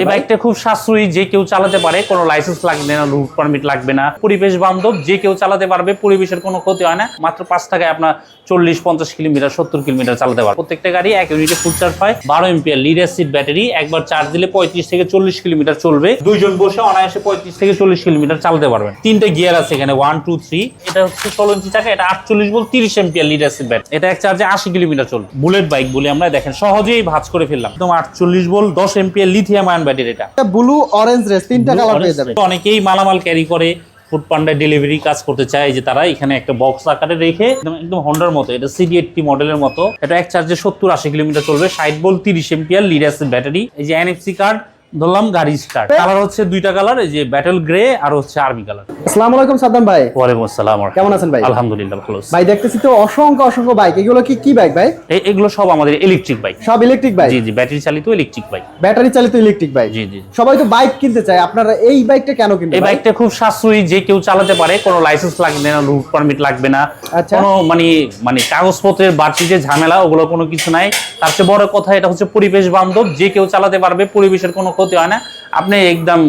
এই বাইকটা খুব সাশ্রয়ী, যে কেউ চালাতে পারে, কোনো লাইসেন্স লাগবে না রুট পারমিট লাগবে না। পরিবেশ বান্ধব, যে কেউ চালাতে পারবে, পরিবেশের কোনো ক্ষতি হয় না। মাত্র পাঁচ টাকায় আপনার চল্লিশ, পঞ্চাশ কিলোমিটার, সত্তর কিলোমিটার চালাতে পারবে। প্রত্যেকটা গাড়ি এক ইউনিটে ফুল চার্জ হয়। বারো এমপিয়ার লিড অ্যাসিড ব্যাটারি একবার চার্জ দিলে পঁয়ত্রিশ থেকে চল্লিশ কিলোমিটার চলবে। দুইজন বসে অনায়াসে পঁয়ত্রিশ থেকে চল্লিশ কিলোমিটার চালাতে পারবেন। তিনটে গিয়ার আছে এখানে ওয়ান টু থ্রি এটা হচ্ছে ষোলো ইঞ্চি চাকা, এটা আটচল্লিশ বল তিরিশ এমপিয়ার লিড অ্যাসিড ব্যাটারি এটা এক চার্জে আশি কিলোমিটার চলবে। বুলেট বাইক বলে আমরা দেখেন, সহজেই ভাজ করে ফেললাম। একদম আটচল্লিশ বল দশ এমপিয়ার লিথিয়াম আয়ন ব্যাটারি এটা ব্লু অরেঞ্জ রেস তিনটা কালার পেয়ে যাবে। অনেকেই মালামাল ক্যারি করে ফুড পান্ডায় ডেলিভারি কাজ করতে চায় যে তারা এখানে একটা বক্স আকারে রেখে একদম হন্ডার মতো এটা সিডি এইটটি মডেলের মতো। এটা এক চার্জে সত্তর আশি কিলোমিটার চলবে ষাট বল তিরিশ এমপিয়ার লিড অ্যাসিড ব্যাটারি এই যে এনএফসি কার্ড ধরলাম গাড়ি স্টার্ট কালার হচ্ছে দুইটা কালার এই যে ব্যাটেল গ্রে আর হচ্ছে আর্মি কালার আসসালামু আলাইকুম সাদ্দাম ভাই। ওয়ালাইকুম আসসালাম কেমন আছেন ভাই? আলহামদুলিল্লাহ ভালো ভাই দেখতেছি তো অসংখ্য অসংখ্য বাইক এগুলো কি কি বাইক ভাই? এগুলো সব আমাদের ইলেকট্রিক বাইক সব ইলেকট্রিক বাইক জি জি ব্যাটারি চালিত ইলেকট্রিক বাইক ব্যাটারি চালিত ইলেকট্রিক বাইক জি জি সবাই তো বাইক কিনতে চায়। আপনারা এই বাইকটা কেন কিনবেন এই বাইকটা খুব সাশ্রয়ী যে কেউ চালাতে পারে কোনো লাইসেন্স লাগবে না রুট পারমিট লাগবে না। আচ্ছা। কোনো মানে মানে কাগজপত্রের বাড়তি যে ঝামেলা ওগুলো কোনো কিছু নাই। তার চেয়ে বড় কথা এটা হচ্ছে পরিবেশ বান্ধব। যে কেউ চালাতে পারবে পরিবেশের কোনো ক্ষতি হয় না। আপনি একদম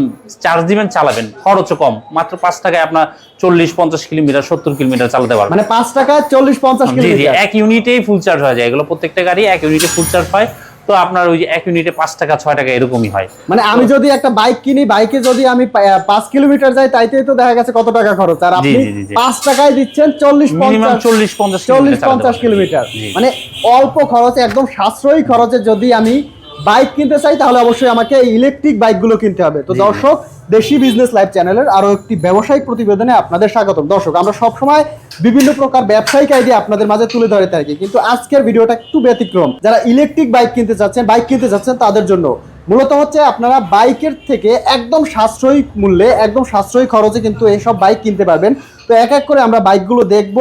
চার্জ দিবেন চালাবেন। খরচও কম। মাত্র পাঁচ টাকায় আপনার চল্লিশ পঞ্চাশ কিলোমিটার সত্তর কিলোমিটার চালাতে পারবেন। মানে পাঁচ টাকা চল্লিশ পঞ্চাশ কিলোমিটার। এক ইউনিটেই ফুল চার্জ হয়ে যায়। এগুলো প্রত্যেকটা গাড়ি এক ইউনিটে ফুল চার্জ হয়। তো আপনার ওই যে এক ইউনিটে পাঁচ টাকা ছয় টাকা এরকমই হয়। মানে আমি যদি একটা বাইক কিনি বাইকে যদি আমি পাঁচ কিলোমিটার যাই তাইতেই তো দেখা গেছে কত টাকা খরচ। আর আপনি। পাঁচ টাকায় দিচ্ছেন চল্লিশ মিনিমাম চল্লিশ পঞ্চাশ চল্লিশ পঞ্চাশ কিলোমিটার। মানে অল্প খরচে একদম সাশ্রয়ী খরচে যদি আমি বাইক কিনতে চাই তাহলে অবশ্যই আমাকে ইলেকট্রিক বাইকগুলো কিনতে হবে। তো। দর্শক দেশি বিজনেস লাইভ চ্যানেলের আরও একটি ব্যবসায়িক প্রতিবেদনে আপনাদের স্বাগতম। দর্শক আমরা সবসময় বিভিন্ন প্রকার ব্যবসায়িক আইডিয়া আপনাদের মাঝে তুলে ধরে থাকি কিন্তু আজকের ভিডিওটা একটু ব্যতিক্রম। যারা ইলেকট্রিক বাইক কিনতে চাচ্ছেন বাইক কিনতে চাচ্ছেন তাদের জন্য। মূলত হচ্ছে আপনারা বাইকের থেকে একদম সাশ্রয়ী মূল্যে একদম সাশ্রয়ী খরচে কিন্তু এইসব বাইক কিনতে পারবেন। তো এক এক করে আমরা বাইকগুলো দেখব।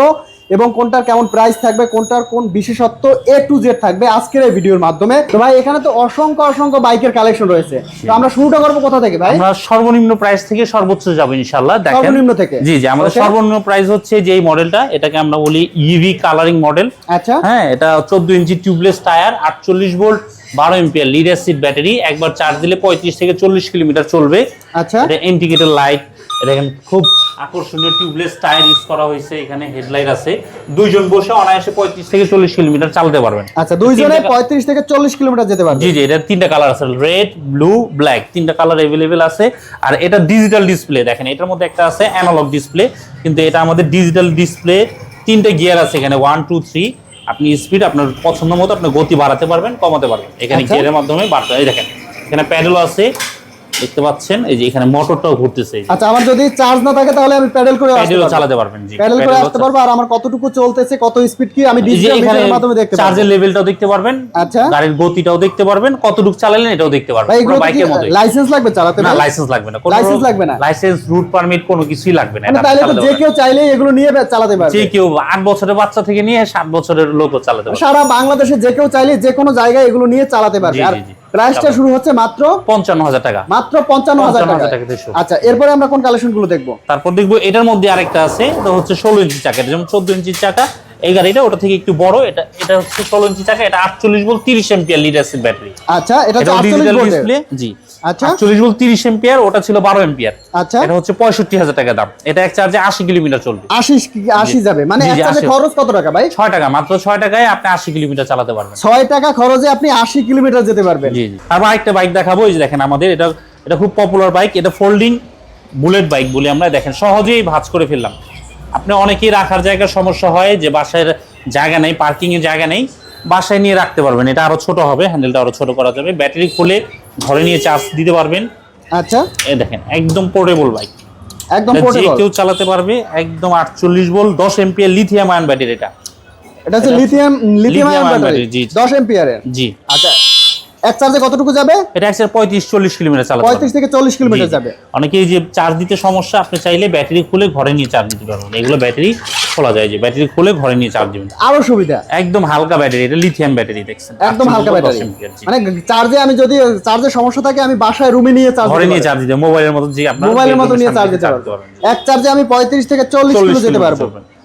এবং কোনটার কেমন প্রাইস থাকবে কোনটার কোন বিশেষত্ব এ টু জেড থাকবে আজকের এই ভিডিওর মাধ্যমে। তো ভাই এখানে তো অসংখ্য অসংখ্য বাইকের কালেকশন রয়েছে। তো আমরা শুরুটা করব কোথা থেকে ভাই? আমরা সর্বনিম্ন প্রাইস থেকে সর্বোচ্চ যাব ইনশাল্লাহ দেখেন। সর্বনিম্ন থেকে? জি জি আমাদের সর্বনিম্ন প্রাইস হচ্ছে যে এই মডেলটা এটাকে আমরা বলি ইভি কালারিং মডেল আচ্ছা। হ্যাঁ এটা চোদ্দ ইঞ্চি টিউবলেস টায়ার আটচল্লিশ ভোল্ট বারো এমপিয়ার লিড অ্যাসিড ব্যাটারি একবার চার্জ দিলে পঁয়ত্রিশ থেকে চল্লিশ কিলোমিটার চলবে। আচ্ছা। এটা ইন্ডিকেটর লাইট এটা খুব আকর্ষণীয় টিউবলেস টায়ার ইউজ করা হয়েছে এখানে হেডলাইট আছে। দুইজন বসে অনায়াসে পঁয়ত্রিশ থেকে চল্লিশ কিলোমিটার চালাতে পারবেন। আচ্ছা দুইজনে পঁয়ত্রিশ থেকে চল্লিশ কিলোমিটার যেতে পারবে। জি জি এটা তিনটা কালার আছে রেড ব্লু ব্ল্যাক তিনটা কালার অ্যাভেলেবেল আছে। আর এটা ডিজিটাল ডিসপ্লে দেখেন এটার মধ্যে একটা আছে অ্যানালগ ডিসপ্লে কিন্তু এটা আমাদের ডিজিটাল ডিসপ্লে তিনটা গিয়ার আছে এখানে ওয়ান টু থ্রি আপনি স্পিড আপনার পছন্দ মতো আপনার গতি বাড়াতে পারবেন কমাতে পারবেন। এখানে আচ্ছা। গিয়ারের মাধ্যমে বাড়তে এই দেখেন এখানে প্যাডেল আছে। দেখতে পাচ্ছেন এই যে এখানে মোটরটাও ঘুরতেছে আচ্ছা আমার যদি চার্জ না থাকে তাহলে আমি প্যাডেল করে আসতে প্যাডেলও চালাতে পারবেন জি। প্যাডেল করে আসতে পারব আর আমার কতটুকু চলতেছে কত স্পিড কি আমি ডিজিটাল মিটারের মাধ্যমে দেখতে পারব। চার্জের লেভেলটাও দেখতে পারবেন আচ্ছা। গাড়ির গতিটাও দেখতে পারবেন কতটুকু চালালেন এটাও দেখতে পারবেন। পুরো বাইকের মতোই। লাইসেন্স লাগবে চালাতে না লাইসেন্স লাগবে না। লাইসেন্স লাগবে না? লাইসেন্স রুট পারমিট কোনো কিছুই লাগবে না মানে তাইলে তো যে কেউ চাইলেই এগুলো নিয়ে চালাতে পারবে। যে কেউ আট বছরের বাচ্চা থেকে নিয়ে সাত বছরের লোকও চালাতে পারবে। সারা বাংলাদেশে যে কেউ চাইলে যে কোনো জায়গায় এগুলো নিয়ে চালাতে পারবে। আর। প্রাইসটা শুরু হচ্ছে মাত্র পঞ্চান্ন হাজার টাকা। মাত্র পঞ্চান্ন হাজার 55,000 টাকা। আচ্ছা এরপরে আমরা কোন কালেকশনগুলো দেখব? তারপর দেখব এটার মধ্যে আরেকটা আছে এটা হচ্ছে ষোলো ইঞ্চি চাকা। যেমন চোদ্দ ইঞ্চি চাকা এই গাড়িটা ওটা থেকে একটু বড় এটা এটা হচ্ছে ষোলো ইঞ্চি চাকা এটা আটচল্লিশ বল তিরিশ অ্যাম্পিয়ার লিড অ্যাসিড ব্যাটারি আচ্ছা এটা ডিজিটাল 48 ডিসপ্লে জি। আচ্ছা। আটচল্লিশ বল তিরিশ এম্পিয়ার ওটা ছিল বারো এম্পিয়ার আচ্ছা। এটা হচ্ছে পঁয়ষট্টি হাজার টাকা দাম। এটা এক চার্জে আশি কিলোমিটার চলবে। আশি আশি যাবে। মানে জি, জি, একটা যে 80 খরচ কত টাকা ভাই? ছয় টাকা মাত্র ছয় টাকায় আপনি আশি কিলোমিটার চালাতে পারবেন। ছয় টাকা খরচে আপনি আশি কিলোমিটার যেতে পারবেন। জি জি। তারপর আরেকটা বাইক দেখাবো এই যে দেখেন আমাদের এটা এটা খুব পপুলার বাইক এটা ফোল্ডিং বুলেট বাইক বলে আমরা। দেখেন সহজেই ভাঁজ করে ফেললাম। আপনি অনেকেই রাখার জায়গার সমস্যা হয় যে বাসায় জায়গা নেই পার্কিং এর জায়গা নেই। বাসায় নিয়ে রাখতে পারবেন। এটা আরও ছোট হবে হ্যান্ডেলটা আরও ছোট করা যাবে ব্যাটারি খুলে ঘরে নিয়ে চার্জ দিতে পারবেন। আচ্ছা। এই দেখেন একদম পোর্টেবল বাইক একদম পোর্টেবল কেউ চালাতে পারবে একদম 48 volt 10 ampere lithium ion battery এটা। এটা হচ্ছে লিথিয়াম লিথিয়াম আয়ন ব্যাটারি জি, জি। 10 এম্পিয়ারের জি। আচ্ছা এক চার্জে কতটুকু যাবে? এটা একসাথে পঁয়ত্রিশ চল্লিশ কিলোমিটার চালাতে। 35 থেকে 40 কিলোমিটার। যাবে। অনেকেই যে চার্জ দিতে সমস্যা আপনি চাইলে ব্যাটারি খুলে ঘরে নিয়ে চার্জ দিতে পারবেন। এগুলো ব্যাটারি খোলা যায় যে ব্যাটারি খুলে ঘরে নিয়ে চার্জ দিবেন। আরও সুবিধা। একদম হালকা ব্যাটারি এটা লিথিয়াম ব্যাটারি দেখছেন। একদম হালকা ব্যাটারি। মানে চার্জে আমি যদি চার্জের সমস্যা থাকে আমি বাসায় রুমে নিয়ে চার্জ ঘরে নিয়ে চার্জ দিতে মোবাইলের মতো যে আপনার মোবাইলের মতো নিয়ে চার্জ দিতে এক চার্জে আমি 35 থেকে 40 কিলো চল্লিশ যেতে পারব।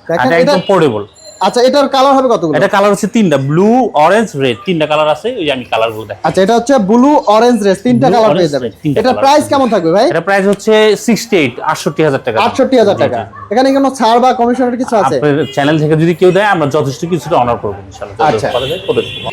দেখেন এটা এটা একদম পোর্টেবল আচ্ছা এটার কালার হবে কতগুলো? এটা কালার হচ্ছে তিনটা ব্লু অরেঞ্জ রেড তিনটা কালার আছে ওই আমি কালারগুলো দেখ আচ্ছা এটা হচ্ছে ব্লু অরেঞ্জ রেস তিনটা কালার পেয়ে যাবে colour। প্রাইস কেমন থাকবে ভাই? এটা প্রাইস হচ্ছে সিক্সটি এইট আটষট্টি হাজার টাকা। আটষট্টি হাজার জি, টাকা। এখানে কোনো ছাড় বা কমিশনের কিছু আছে? আপনার চ্যানেল থেকে যদি কেউ দেয় আমরা যথেষ্ট কিছুটা অনার করব ইনশাআল্লাহ। আচ্ছা।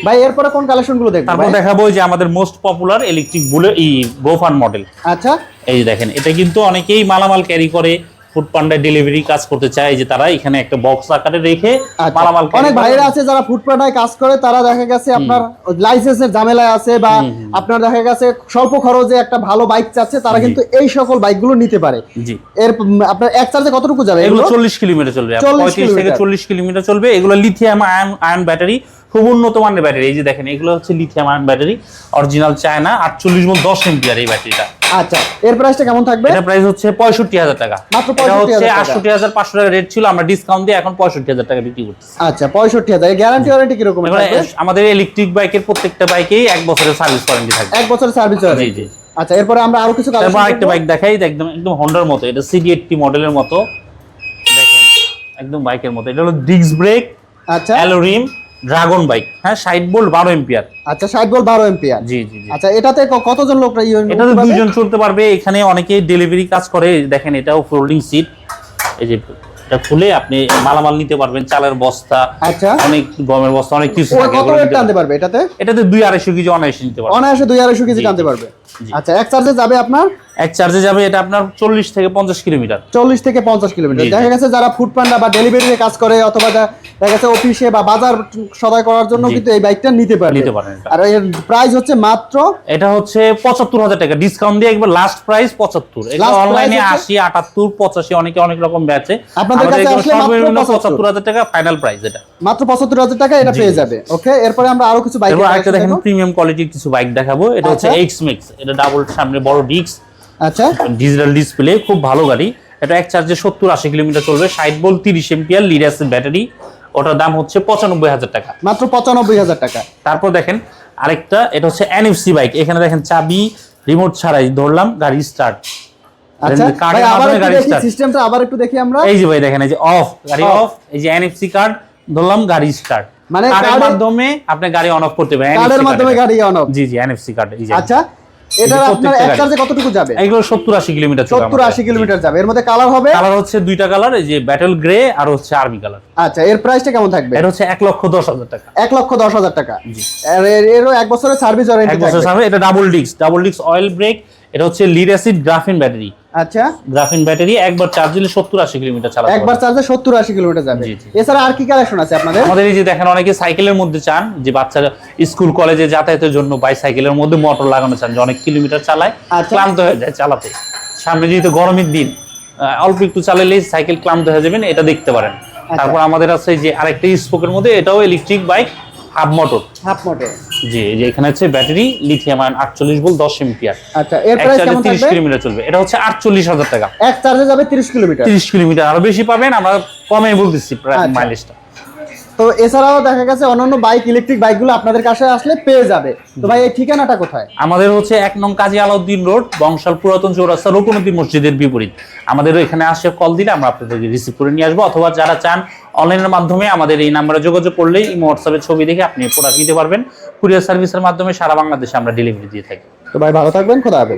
ভাই এরপরে কোন কালেকশনগুলো দেখব তারপর দেখাবো যে আমাদের মোস্ট পপুলার ইলেকট্রিক বুলে ই গোফান মডেল আচ্ছা। এই দেখেন এটা কিন্তু অনেকেই মালামাল ক্যারি করে ফুড পান্ডা ডেলিভারি কাজ করতে চায় যে তারা এখানে একটা বক্স আকারে রেখে আচ্ছা। মালামাল অনেক ভাইরা আছে যারা ফুটপাটায় কাজ করে তারা দেখা গেছে আপনার লাইসেন্সের ঝামেলায় আছে বা আপনার দেখা গেছে স্বল্প খরচে একটা ভালো বাইক চাচ্ছে তারা কিন্তু এই সকল বাইকগুলো নিতে পারে। জি। এর আপনার এক চার্জে কতটুকু যাবে এগুলো এগুলো? চল্লিশ কিলোমিটার চলবে। 40 পঁয়ত্রিশ থেকে কিলোমিটার। চল্লিশ কিলোমিটার চলবে। এগুলো লিথিয়াম আয়ন আয়ন ব্যাটারি খুব উন্নত মানের ব্যাটারি। এই যে দেখেন এগুলো হচ্ছে lithium ion battery original China আটচল্লিশ ভোল্ট দশ এম্পিয়ার এই ব্যাটারিটা। আচ্ছা এর প্রাইসটা কেমন থাকবে? এটা প্রাইস হচ্ছে পঁয়ষট্টি হাজার টাকা। মাত্র এটা হচ্ছে আটষট্টি হাজার পাঁচশো টাকা রেট ছিল আমরা ডিসকাউন্ট দিয়ে এখন পঁয়ষট্টি হাজার টাকা বিক্রি করছি আচ্ছা পঁয়ষট্টি হাজার। গ্যারান্টি ওয়ারেন্টি কীরকম আমাদের ইলেকট্রিক বাইকের প্রত্যেকটা বাইকেই এক বছরের সার্ভিস ওয়ারেন্টি থাকবে। এক বছরের সার্ভিস জি ওয়ারেন্টি জি। আচ্ছা এরপরে আমরা আরও কিছু তারপর কালেকশন আরেকটা বাইক দেখাই একদম একদম হন্ডার মতো এটা সিডি এইটটি মডেলের মতো। দেখেন একদম বাইকের মতো। এটা হলো ডিস্ক ব্রেক আচ্ছা। অ্যালোরিম ড্রাগন বাইক হ্যাঁ ষাট ভোল্ট বারো এম্পিয়ার আচ্ছা ষাট বল বারো এম্পিয়ার জি জি জি। আচ্ছা এটাতে কতজন লোক এটাতে দুইজন চলতে পারবে। এখানে অনেকে ডেলিভারি কাজ করে। দেখেন এটাও ফোল্ডিং সিট এই যে এটা খুলে আপনি মালামাল নিতে পারবেন চালের বস্তা। আচ্ছা। অনেক গমের বস্তা অনেক কিছু কত ওয়েট টানতে পারবে এটাতে? এটাতে দুই আড়াইশো কেজি অনায়াসে নিতে পারবেন। অনায়াসে দুই আড়াইশো কেজি জি, টানতে পারবে। আচ্ছা এক চার্জে যাবে আপনার? এক চার্জে যাবে এটা আপনার চল্লিশ থেকে পঞ্চাশ কিলোমিটার। চল্লিশ থেকে পঞ্চাশ কিলোমিটার। দেখা গেছে যারা ফুড পান্ডা বা ডেলিভারি কাজ করে অথবা দেখা গেছে অফিসে বা বাজার সদাই করার জন্য কিন্তু এই বাইকটা নিতে পারবে। নিতে পারেন আর এর প্রাইস হচ্ছে মাত্র এটা হচ্ছে পঁচাত্তর হাজার টাকা। ডিসকাউন্ট দিয়ে একবার লাস্ট প্রাইস পঁচাত্তর। এটা অনলাইনে আশি আটাত্তর পঁচাশি অনেকে অনেক রকম বেচে। আপনাদের কাছে আসলে মাত্র 75 পঁচাত্তর হাজার টাকা ফাইনাল প্রাইস এটা। মাত্র পঁচাত্তর হাজার টাকা এটা পেয়ে যাবে। ওকে এরপরে আমরা আরও কিছু বাইক দেখেন প্রিমিয়াম কোয়ালিটির কিছু বাইক দেখাবো। এটা হচ্ছে আচ্ছা। এক্স মিক্স এটা ডাবল সামনে বড় ডিস্ক আচ্ছা। ডিজিটাল ডিসপ্লে খুব ভালো গাড়ি। এটা এক চার্জে সত্তর আশি কিলোমিটার চলবে। ষাট বল তিরিশ এম্পিয়ার লিড অ্যাসিড ব্যাটারি ওটার দাম হচ্ছে পঁচানব্বই হাজার টাকা। মাত্র পঁচানব্বই হাজার টাকা। তারপর দেখেন আরেকটা এটা হচ্ছে এনএফসি বাইক এখানে দেখেন চাবি রিমোট ছাড়াই ধরলাম গাড়ি স্টার্ট আচ্ছা কার্ডের আবার গাড়ি সিস্টেমটা আবার একটু দেখি আমরা। এই যে ভাই দেখেন এই যে অফ গাড়ি অফ এই যে এনএফসি কার্ড ধরলাম গাড়ি স্টার্ট মানে কার্ডের মাধ্যমে আপনি গাড়ি অন অফ করতে কার্ডের মাধ্যমে গাড়ি অন অফ জি জি এনএফসি কার্ড আচ্ছা এটা প্রত্যেকটা আপনার এক চার্জে কতটুকু যাবে? এগুলো যাবে। এর মধ্যে কালার হবে? কালার হচ্ছে দুইটা কালার এই যে ব্যাটেল গ্রে আর হচ্ছে আর্মি কালার আচ্ছা এর প্রাইসটা কেমন থাকবে? এটা হচ্ছে এক লক্ষ দশ হাজার টাকা। এক লক্ষ দশ হাজার টাকা। জি। এর- এরও এক বছরের সার্ভিস এটা double disc double disc oil brake এটা হচ্ছে লিড অ্যাসিড গ্রাফিন ব্যাটারি আচ্ছা গ্রাফিন ব্যাটারি একবার চার্জ দিলে সত্তর আশি কিলোমিটার চালাতে একবার। চার্জে সত্তর আশি কিলোমিটার যাবে। এছাড়া আর কি কালেকশন আছে আপনাদের আমাদের এই যে দেখেন অনেকে সাইকেলের মধ্যে চান যে বাচ্চারা স্কুল কলেজে যাতায়াতের জন্য বাইসাইকেলের মধ্যে মোটর লাগানো চান যে অনেক কিলোমিটার চালায় আচ্ছা। ক্লান্ত হয়ে যায় চালাতে সামনে যেহেতু গরমের দিন অল্প একটু চালালেই সাইকেল ক্লান্ত হয়ে যাবেন এটা দেখতে পারেন আচ্ছা। তারপর আমাদের আছে যে আরেকটা স্পোকের মধ্যে এটাও electric bike half motor. Half motor. জি এই যে এখানে হচ্ছে ব্যাটারি লিথিয়াম আয়ন আটচল্লিশ ভোল্ট দশ এম্পিয়ার। আচ্ছা এর প্রাইস কেমন থাকবে? কিলোমিটার চলবে। এটা হচ্ছে আটচল্লিশ হাজার টাকা। এক চার্জে যাবে তিরিশ কিলোমিটার। তিরিশ কিলোমিটার। আরও বেশি পাবেন আমরা কমে বলতেছি প্রায় আচ্ছা। মাইলেজটা তো এছাড়াও দেখা গেছে অন্যান্য বাইক ইলেকট্রিক বাইকগুলো আপনাদের কাছে আসলে পেয়ে যাবে। তো ভাই এই ঠিকানাটা কোথায়? আমাদের হচ্ছে এক নং কাজী আলাউদ্দিন রোড বংশাল পুরাতন চৌরাস্তা রকুনুদ্দিন মসজিদের বিপরীত। আমাদের এখানে আসে কল দিলে আমরা আপনাদেরকে রিসিভ করে নিয়ে আসব। অথবা যারা চান অনলাইনের মাধ্যমে আমাদের এই নাম্বারে যোগাযোগ করলেই এই হোয়াটসঅ্যাপের ছবি দেখে আপনি প্রোডাক্ট নিতে পারবেন। কুরিয়ার সার্ভিসের মাধ্যমে সারা বাংলাদেশে আমরা ডেলিভারি দিয়ে থাকি। তো ভাই ভালো থাকবেন, খোদা হাফেজ।